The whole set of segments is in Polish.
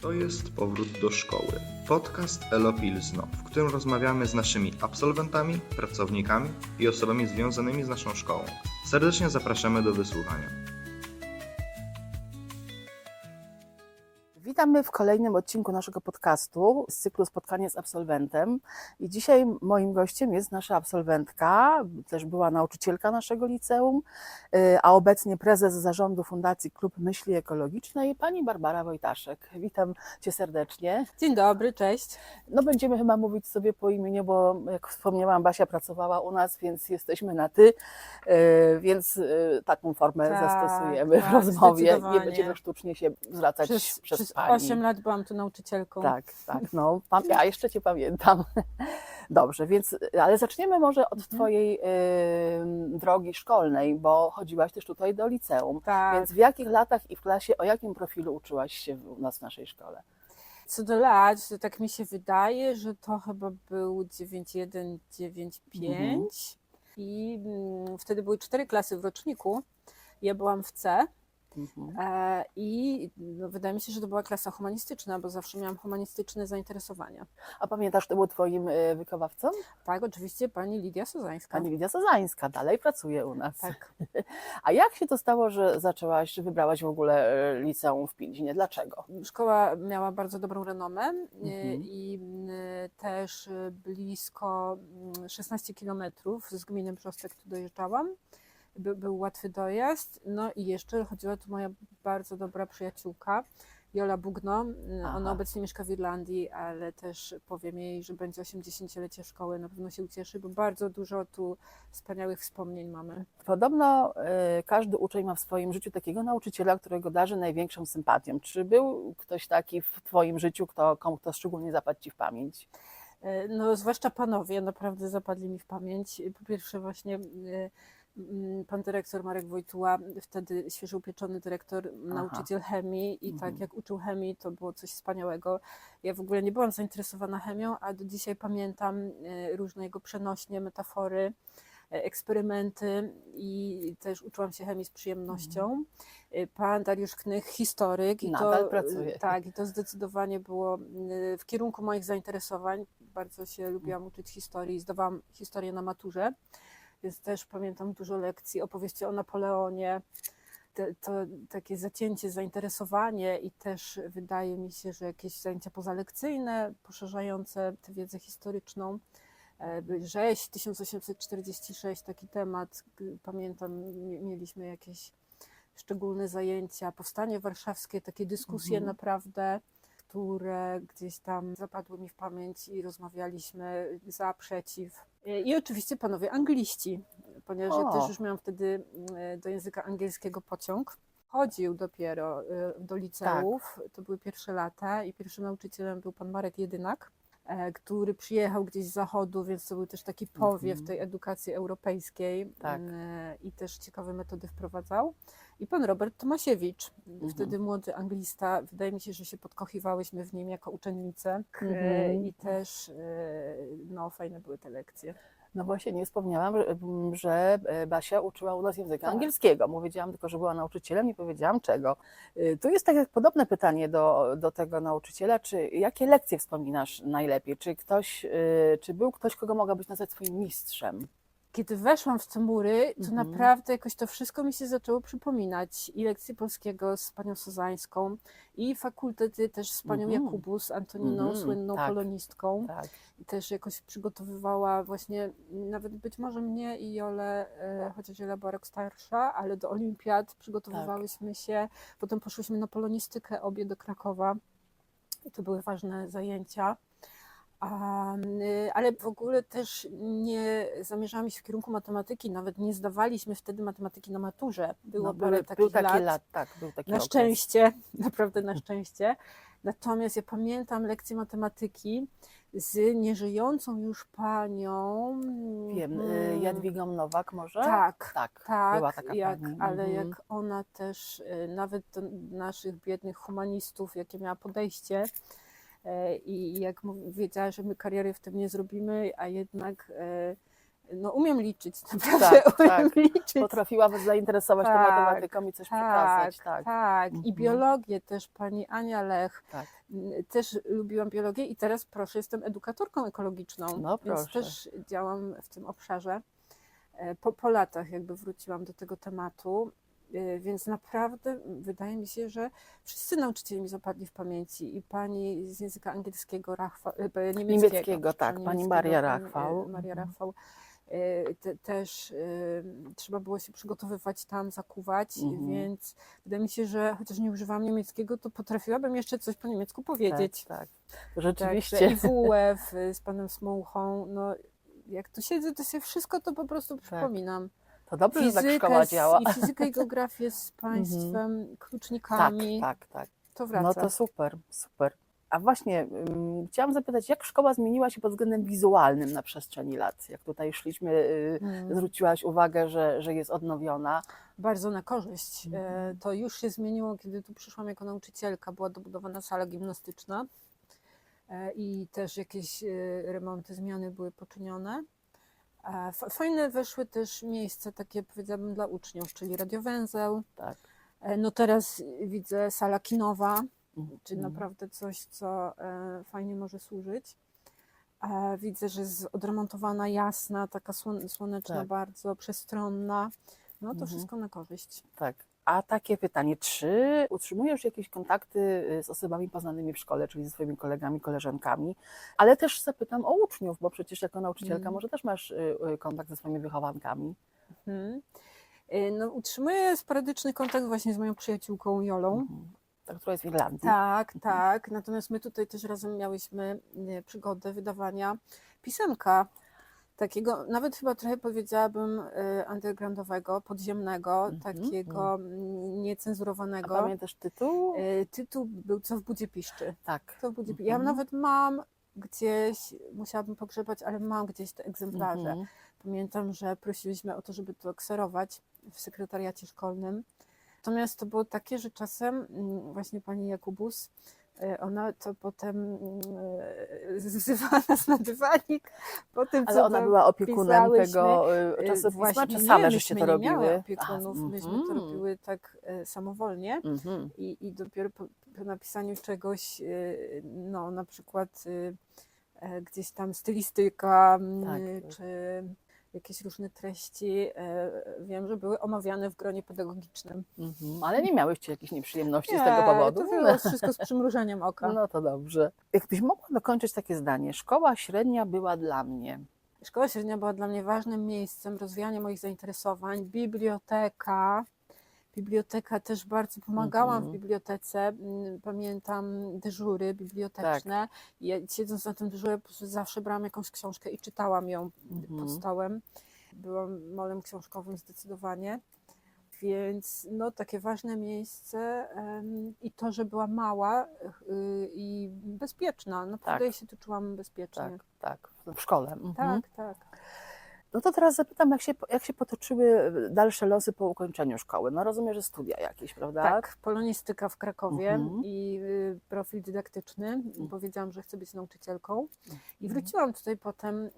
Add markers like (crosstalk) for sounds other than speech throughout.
To jest Powrót do Szkoły. Podcast Elopil Zno, w którym rozmawiamy z naszymi absolwentami, pracownikami i osobami związanymi z naszą szkołą. Serdecznie zapraszamy do wysłuchania. Witamy w kolejnym odcinku naszego podcastu z cyklu Spotkanie z absolwentem. I dzisiaj moim gościem jest nasza absolwentka, też była nauczycielka naszego liceum, y, a obecnie prezes zarządu Fundacji Klub Myśli Ekologicznej, pani Barbara Wojtaszek. Witam cię serdecznie. Dzień dobry, cześć. No będziemy chyba mówić sobie po imieniu, bo jak wspomniałam, Basia pracowała u nas, więc jesteśmy na ty, y, więc y, taką formę Tak, zastosujemy w tak, rozmowie. Nie będziemy sztucznie się zwracać Przez, przez, przez pani. 8 lat byłam tu nauczycielką. Tak, tak, no, ja jeszcze Cię pamiętam. (laughs) Dobrze, więc, ale zaczniemy może od Mhm. Twojej y, drogi szkolnej, bo chodziłaś też tutaj do liceum. Tak. Więc w jakich latach i w klasie, o jakim profilu uczyłaś się u nas w naszej szkole? Co do lat, to tak mi się wydaje, że to chyba był 91, 95 i mm, wtedy były cztery klasy w roczniku. Ja byłam w C Mhm. I no, wydaje mi się, że to była klasa humanistyczna, bo zawsze miałam humanistyczne zainteresowania. A pamiętasz, kto był Twoim y, wychowawcą? Tak, oczywiście pani Lidia Sozańska. Pani Lidia Sozańska, dalej pracuje u nas. Tak. (laughs) A jak się to stało, że zaczęłaś, że wybrałaś w ogóle y, liceum w Pilźnie? Dlaczego? Szkoła miała bardzo dobrą renomę e, Mhm. i też e, blisko mm, 16 kilometrów z gminy Brzostek tu dojeżdżałam. By, był łatwy dojazd. No i jeszcze chodziła tu moja bardzo dobra przyjaciółka, Jola Bugno. Aha. Ona obecnie mieszka w Irlandii, ale też powiem jej, że będzie 80-lecie szkoły. Na pewno się ucieszy, bo bardzo dużo tu wspaniałych wspomnień mamy. Podobno y, każdy uczeń ma w swoim życiu takiego nauczyciela, którego darzy największą sympatią. Czy był ktoś taki w Twoim życiu, kto, komu kto szczególnie zapadł Ci w pamięć? E, No, zwłaszcza panowie naprawdę zapadli mi w pamięć. Po pierwsze, właśnie mm, pan dyrektor Marek Wojtuła, wtedy świeżo upieczony dyrektor, nauczyciel chemii, i Mhm. tak jak uczył chemii, to było coś wspaniałego. Ja w ogóle nie byłam zainteresowana chemią, a do dzisiaj pamiętam e, różne jego przenośnie, metafory, e, eksperymenty i też uczyłam się chemii z przyjemnością. E, Pan Dariusz Knych, historyk. I Nadal to, pracuje. Tak, i to zdecydowanie było w kierunku moich zainteresowań. Bardzo się lubiłam uczyć historii, zdawałam historię na maturze, więc też pamiętam dużo lekcji, opowieści o Napoleonie. Te, to takie zacięcie, zainteresowanie i też wydaje mi się, że jakieś zajęcia pozalekcyjne, poszerzające tę wiedzę historyczną. E, Rzeź 1846, taki temat, pamiętam, mie- mieliśmy jakieś szczególne zajęcia, powstanie warszawskie, takie dyskusje Mhm. naprawdę, które gdzieś tam zapadły mi w pamięć i rozmawialiśmy za, przeciw. I oczywiście panowie angliści, ponieważ ja O. też już miałam wtedy mm, do języka angielskiego pociąg. Chodził dopiero e, do liceów, to były pierwsze lata i pierwszym nauczycielem był pan Marek Jedynak, który przyjechał gdzieś z zachodu, więc to był też taki powiew Mhm. tej edukacji europejskiej Tak. e, i też ciekawe metody wprowadzał. I pan Robert Tomasiewicz, Mhm. wtedy młody anglista, wydaje mi się, że się podkochiwałyśmy w nim jako uczennice e, Mhm. i też e, no, fajne były te lekcje. No właśnie nie wspomniałam, że- m, że e, Basia uczyła u nas języka Tak. angielskiego. Powiedziałam tylko, że była nauczycielem, nie powiedziałam czego. Y, Tu jest tak jak podobne pytanie do, do tego nauczyciela, czy jakie lekcje wspominasz najlepiej? Czy ktoś, y, czy był ktoś, kogo mogłabyś nazwać swoim mistrzem? Kiedy weszłam w te mury, to Mhm. naprawdę jakoś to wszystko mi się zaczęło przypominać. I lekcje polskiego z panią Sozańską, i fakultety też z panią Mhm. Jakubus, Antoniną, Mhm, słynną tak. polonistką. Tak. I też jakoś przygotowywała właśnie, nawet być może mnie i Jolę, e, chociaż Jola była rok starsza, ale do olimpiad przygotowywałyśmy się. Potem poszłyśmy na polonistykę obie do Krakowa. I to były ważne zajęcia. Y, ale w ogóle też nie zamierzałam iść w kierunku matematyki, nawet nie zdawaliśmy wtedy matematyki na maturze. Było No, parę były, takich był taki lat. lat, tak, był taki Na okres. szczęście, (laughs) naprawdę na szczęście. Natomiast ja pamiętam lekcję matematyki z nieżyjącą już panią. Wiem, y, mm, Jadwigą Nowak może? Tak, Tak, tak, była taka jak, pani. ale Mhm. jak ona też y, nawet do naszych biednych humanistów, jakie miała podejście i jak wiedziała, że my kariery w tym nie zrobimy, a jednak y, No umiem liczyć, (laughs) naprawdę Tak, umiem tak. liczyć. Potrafiła zainteresować tą Tak, matematyką i coś przekazać. Tak, tak. I Mhm. biologię też pani Ania Lech. tak. Też lubiłam biologię i teraz proszę, jestem edukatorką ekologiczną, No więc też działam w tym obszarze. E, Po, po latach jakby wróciłam do tego tematu, e, więc naprawdę wydaje mi się, że wszyscy nauczyciele mi zapadli w pamięci i pani z języka angielskiego, Rachwa, e, niemieckiego, Niemieckiego, tak, pani Maria pani, e, Rachwał. Maria Mhm. Rachwał. E, Te, też e, trzeba było się przygotowywać tam, zakuwać, Mhm. więc wydaje mi się, że chociaż nie używam niemieckiego, to potrafiłabym jeszcze coś po niemiecku powiedzieć. Tak, tak. Rzeczywiście. (laughs) I WF z panem Smułchą, no jak tu siedzę, to sobie wszystko to po prostu przypominam. To dobrze, że tak szkoła działa. I fizykę i geografię z (laughs) państwem, Tak, klucznikami, tak, tak. to wraca. No to super, super. A właśnie, ym, chciałam zapytać, jak szkoła zmieniła się pod względem wizualnym na przestrzeni lat? Jak tutaj szliśmy, y, Mm. zwróciłaś uwagę, że, że jest odnowiona. Bardzo na korzyść. Mhm. To już się zmieniło, kiedy tu przyszłam jako nauczycielka. Była dobudowana sala gimnastyczna e, i też jakieś e, remonty, zmiany były poczynione. Fa- Fajne weszły też miejsca takie, powiedziałabym, dla uczniów, czyli radiowęzeł. Tak. E, No teraz widzę sala kinowa, czyli Mhm. naprawdę coś, co e, fajnie może służyć. Widzę, że jest odremontowana, jasna, taka słon- słoneczna, Tak. bardzo przestronna. No to Mhm. wszystko na korzyść. Tak. A takie pytanie, czy utrzymujesz jakieś kontakty y, z osobami poznanymi w szkole, czyli ze swoimi kolegami, koleżankami, ale też zapytam o uczniów, bo przecież jako nauczycielka Mhm. może też masz y, y, kontakt ze swoimi wychowankami. Mhm. Y, No, utrzymuję sporadyczny kontakt właśnie z moją przyjaciółką Jolą. Mhm. Ta, która jest w Irlandii. Tak, tak. Natomiast my tutaj też razem miałyśmy przygodę wydawania pisemka. Takiego, nawet chyba trochę powiedziałabym y, undergroundowego, podziemnego, Mhm, takiego mm, A niecenzurowanego. pamiętasz tytuł? Y, Tytuł był Co w budzie piszczy. Tak. Co w budzie piszczy. Ja Mhm. nawet mam gdzieś, musiałabym pogrzebać, ale mam gdzieś te egzemplarze. Mhm. Pamiętam, że prosiliśmy o to, żeby to kserować w sekretariacie szkolnym. Natomiast to było takie, że czasem mm, właśnie pani Jakubus, e, ona to potem mm, (laughs) e, wzywała nas na dywanik po tym, Ale co ona była opiekunem tego y, czasopisma, czy nie, same żeście myśmy to nie robiły? opiekunów, Aha, myśmy to mhm. robiły tak samowolnie Mhm. i, i dopiero po, po napisaniu czegoś, y, no na przykład y, gdzieś tam stylistyka, m, Tak. czy jakieś różne treści, e, wiem, że były omawiane w gronie pedagogicznym. Mhm. Ale nie miałyście jakichś nieprzyjemności z Nie, tego powodu? To było (laughs) wszystko z przymrużeniem oka. No to dobrze. Jakbyś mogła dokończyć takie zdanie. Szkoła średnia była dla mnie. Szkoła średnia była dla mnie ważnym miejscem rozwijania moich zainteresowań. Biblioteka. Biblioteka też bardzo pomagałam Mhm. w bibliotece. Mm, Pamiętam dyżury biblioteczne. Ja, siedząc na tym dyżurze, zawsze brałam jakąś książkę i czytałam ją Mhm. pod stołem. Byłam molem książkowym zdecydowanie. Więc no, takie ważne miejsce i to, że była mała y, i bezpieczna. Naprawdę Tak. się tu czułam bezpiecznie. Tak, tak. W szkole. Mhm. tak. tak. No to teraz zapytam, jak się, jak się potoczyły dalsze losy po ukończeniu szkoły? No rozumiem, że studia jakieś, prawda? Tak, polonistyka w Krakowie Mhm. i y, profil dydaktyczny. Powiedziałam, że chcę być nauczycielką. I Mhm. wróciłam tutaj potem y,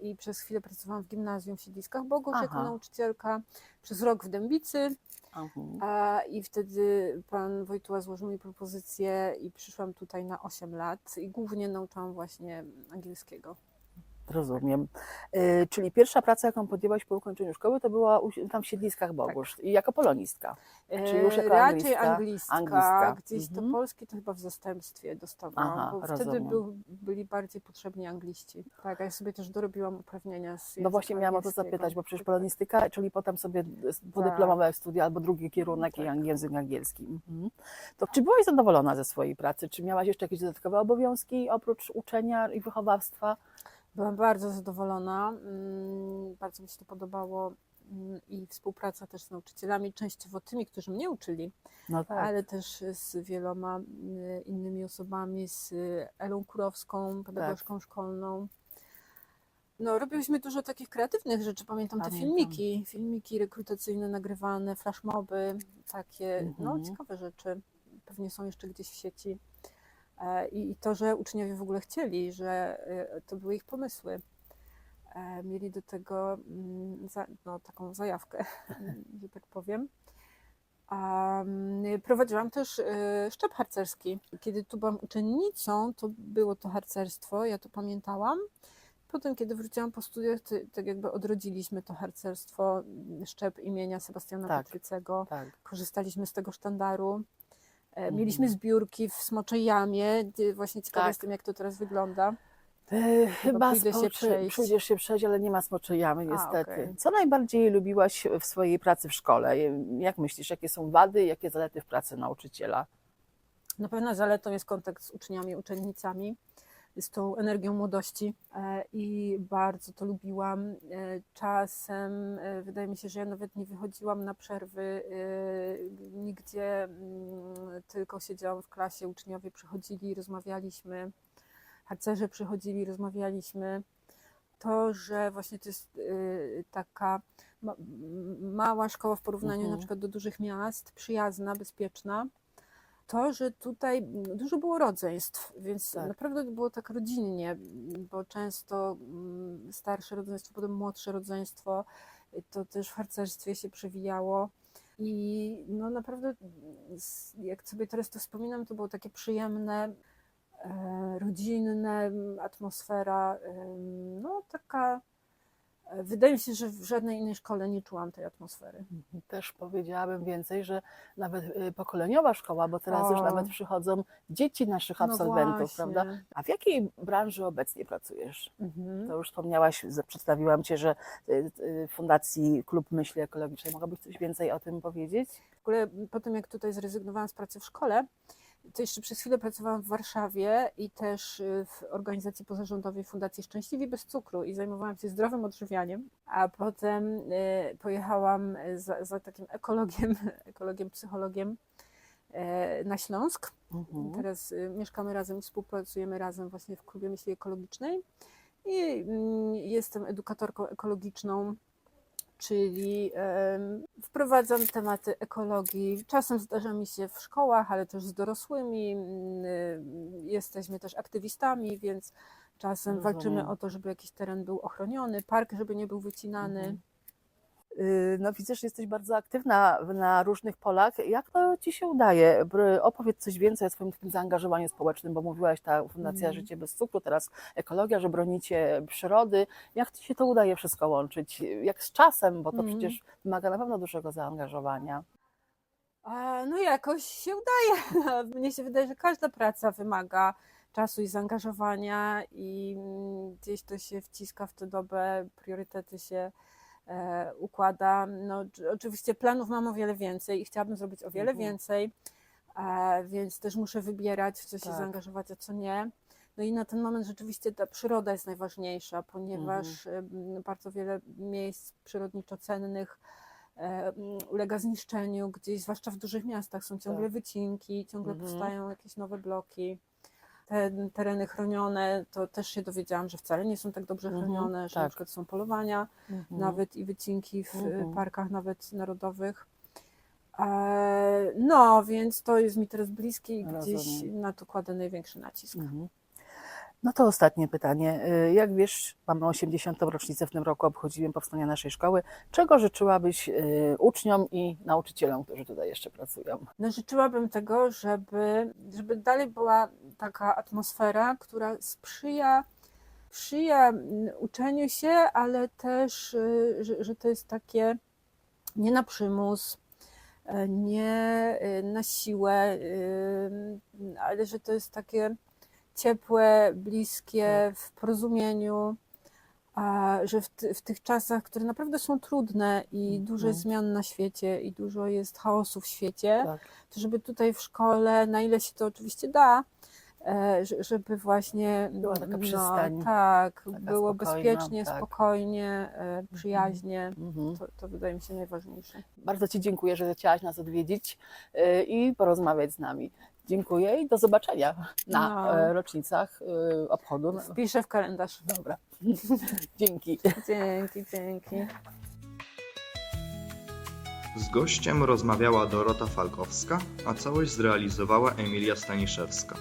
i przez chwilę pracowałam w gimnazjum w Siedliskach jako Aha. nauczycielka. Przez rok w Dębicy. Mhm. A, I wtedy pan Wojtuła złożył mi propozycję i przyszłam tutaj na 8 lat i głównie nauczałam właśnie angielskiego. Rozumiem. Y, czyli pierwsza praca, jaką podjęłaś po ukończeniu szkoły, to była u, tam w Siedliskach Bogusz i jako polonistka. Czy już jako Raczej anglistka? anglistka, Anglistka. gdzieś Mhm. to polski to chyba w zastępstwie dostawałam, Aha, bo wtedy rozumiem. był, byli bardziej potrzebni angliści. Tak, a ja sobie też dorobiłam uprawnienia z No właśnie miałam o to zapytać, bo przecież polonistyka, czyli potem sobie podyplomowe studia albo drugi kierunek i Tak. język angielski. Mhm. To czy byłaś zadowolona ze swojej pracy? Czy miałaś jeszcze jakieś dodatkowe obowiązki oprócz uczenia i wychowawstwa? Byłam bardzo zadowolona, mm, bardzo mi się to podobało mm, i współpraca też z nauczycielami, częściowo tymi, którzy mnie uczyli, No tak. ale też z wieloma mm, innymi osobami, z Elą Kurowską, pedagogzką Tak. szkolną. No, robiłyśmy dużo takich kreatywnych rzeczy. Pamiętam te Pamiętam. filmiki, filmiki rekrutacyjne nagrywane, flashmoby, takie no, Mhm. ciekawe rzeczy. Pewnie są jeszcze gdzieś w sieci. E, I to, że uczniowie w ogóle chcieli, że e, to były ich pomysły. e, mieli do tego mm, no, taką zajawkę, (laughs) że tak powiem. Prowadziłam też szczep harcerski. Kiedy tu byłam uczennicą, to było to harcerstwo, ja to pamiętałam. Potem, kiedy wróciłam po studiach, to, tak jakby odrodziliśmy to harcerstwo, mm, szczep imienia Sebastiana Tak. Patrycego. Tak. Korzystaliśmy z tego sztandaru. E, Mhm. Mieliśmy zbiórki w Smoczej Jamie. Właśnie ciekawa Tak. jestem, jak to teraz wygląda. E, Chyba pójdę się przejść. pójdziesz się przejść, ale nie ma smoczej jamy A, niestety. okej. Co najbardziej lubiłaś w swojej pracy w szkole? Jak myślisz, jakie są wady, jakie zalety w pracy nauczyciela? Na pewno zaletą jest kontakt z uczniami, uczennicami, z tą energią młodości e, i bardzo to lubiłam. E, Czasem e, wydaje mi się, że ja nawet nie wychodziłam na przerwy nigdzie, mm, tylko siedziałam w klasie, uczniowie przychodzili, rozmawialiśmy, harcerze przychodzili, rozmawialiśmy. To, że właśnie to jest taka ma- mała szkoła w porównaniu Mhm. na przykład do dużych miast, przyjazna, bezpieczna, to, że tutaj dużo było rodzeństw, więc Tak. naprawdę było tak rodzinnie, bo często mm, starsze rodzeństwo, potem młodsze rodzeństwo, to też w harcerstwie się przewijało. I no naprawdę, jak sobie teraz to wspominam, to było takie przyjemne, e, rodzinne, atmosfera, no taka. Wydaje mi się, że w żadnej innej szkole nie czułam tej atmosfery. Też powiedziałabym więcej, że nawet y, pokoleniowa szkoła, bo teraz już O. nawet przychodzą dzieci naszych No absolwentów, właśnie. prawda? A w jakiej branży obecnie pracujesz? Mhm. To już wspomniałaś, przedstawiłam Cię, że y, y, Fundacji Klub Myśli Ekologicznej. Mogłabyś coś więcej o tym powiedzieć? W ogóle po tym, jak tutaj zrezygnowałam z pracy w szkole, to jeszcze przez chwilę pracowałam w Warszawie i też y, w organizacji pozarządowej Fundacji Szczęśliwi Bez Cukru i zajmowałam się zdrowym odżywianiem, a potem y, pojechałam za, za takim ekologiem, (laughs) ekologiem, psychologiem y, na Śląsk. Mhm. Teraz y, mieszkamy razem, współpracujemy razem właśnie w klubie myśli ekologicznej i mm, jestem edukatorką ekologiczną, czyli wprowadzam tematy ekologii. Czasem zdarza mi się w szkołach, ale też z dorosłymi. Mm, Jesteśmy też aktywistami, więc czasem walczymy o to, żeby jakiś teren był ochroniony, park, żeby nie był wycinany. Mhm. Y, No widzę, że jesteś bardzo aktywna na różnych polach. Jak to Ci się udaje? Opowiedz coś więcej o swoim takim zaangażowaniu społecznym, bo mówiłaś, ta Fundacja Mhm. Życie Bez Cukru, teraz ekologia, że bronicie przyrody. Jak Ci się to udaje wszystko łączyć? Jak z czasem, bo to Mhm. przecież wymaga na pewno dużego zaangażowania. A, no jakoś się udaje. (laughs) Mnie się wydaje, że każda praca wymaga czasu i zaangażowania i mm, gdzieś to się wciska w tę dobę, priorytety się układa. No, czy- oczywiście planów mam o wiele więcej i chciałabym zrobić o wiele Mhm. więcej, e, więc też muszę wybierać, w co się Tak. zaangażować, a co nie. No i na ten moment rzeczywiście ta przyroda jest najważniejsza, ponieważ em, bardzo wiele miejsc przyrodniczo cennych e, ulega zniszczeniu gdzieś, zwłaszcza w dużych miastach są ciągle Tak. wycinki, ciągle Mhm. powstają jakieś nowe bloki. Te tereny chronione, to też się dowiedziałam, że wcale nie są tak dobrze Mhm, chronione, że na tak. przykład są polowania, Mhm. nawet i wycinki w y, Mhm. parkach nawet narodowych. E, No, więc to jest mi teraz bliskie i gdzieś Rozumiem. na to kładę największy nacisk. Mhm. No to ostatnie pytanie. Y, Jak wiesz, mamy 80. rocznicę w tym roku, obchodzimy powstania naszej szkoły. Czego życzyłabyś y, uczniom i nauczycielom, którzy tutaj jeszcze pracują? No, życzyłabym tego, żeby, żeby dalej była taka atmosfera, która sprzyja, sprzyja mm, uczeniu się, ale też, y, że, że to jest takie nie na przymus, nie na siłę, ale że to jest takie ciepłe, bliskie, w porozumieniu, że w, ty, w tych czasach, które naprawdę są trudne i dużo jest Mhm. zmian na świecie i dużo jest chaosu w świecie, Tak. to żeby tutaj w szkole, na ile się to oczywiście da, e, że- żeby właśnie Była taka no, przystań. tak, Taka było bezpiecznie, tak. spokojnie, e, przyjaźnie. Mhm. To, to wydaje mi się najważniejsze. Bardzo Ci dziękuję, że chciałaś nas odwiedzić y, i porozmawiać z nami. Dziękuję i do zobaczenia na No. e, rocznicach y, obchodu. Wpiszę w kalendarz. Dobra. (laughs) Dzięki. Dzięki, dzięki. Z gościem rozmawiała Dorota Falkowska, a całość zrealizowała Emilia Staniszewska.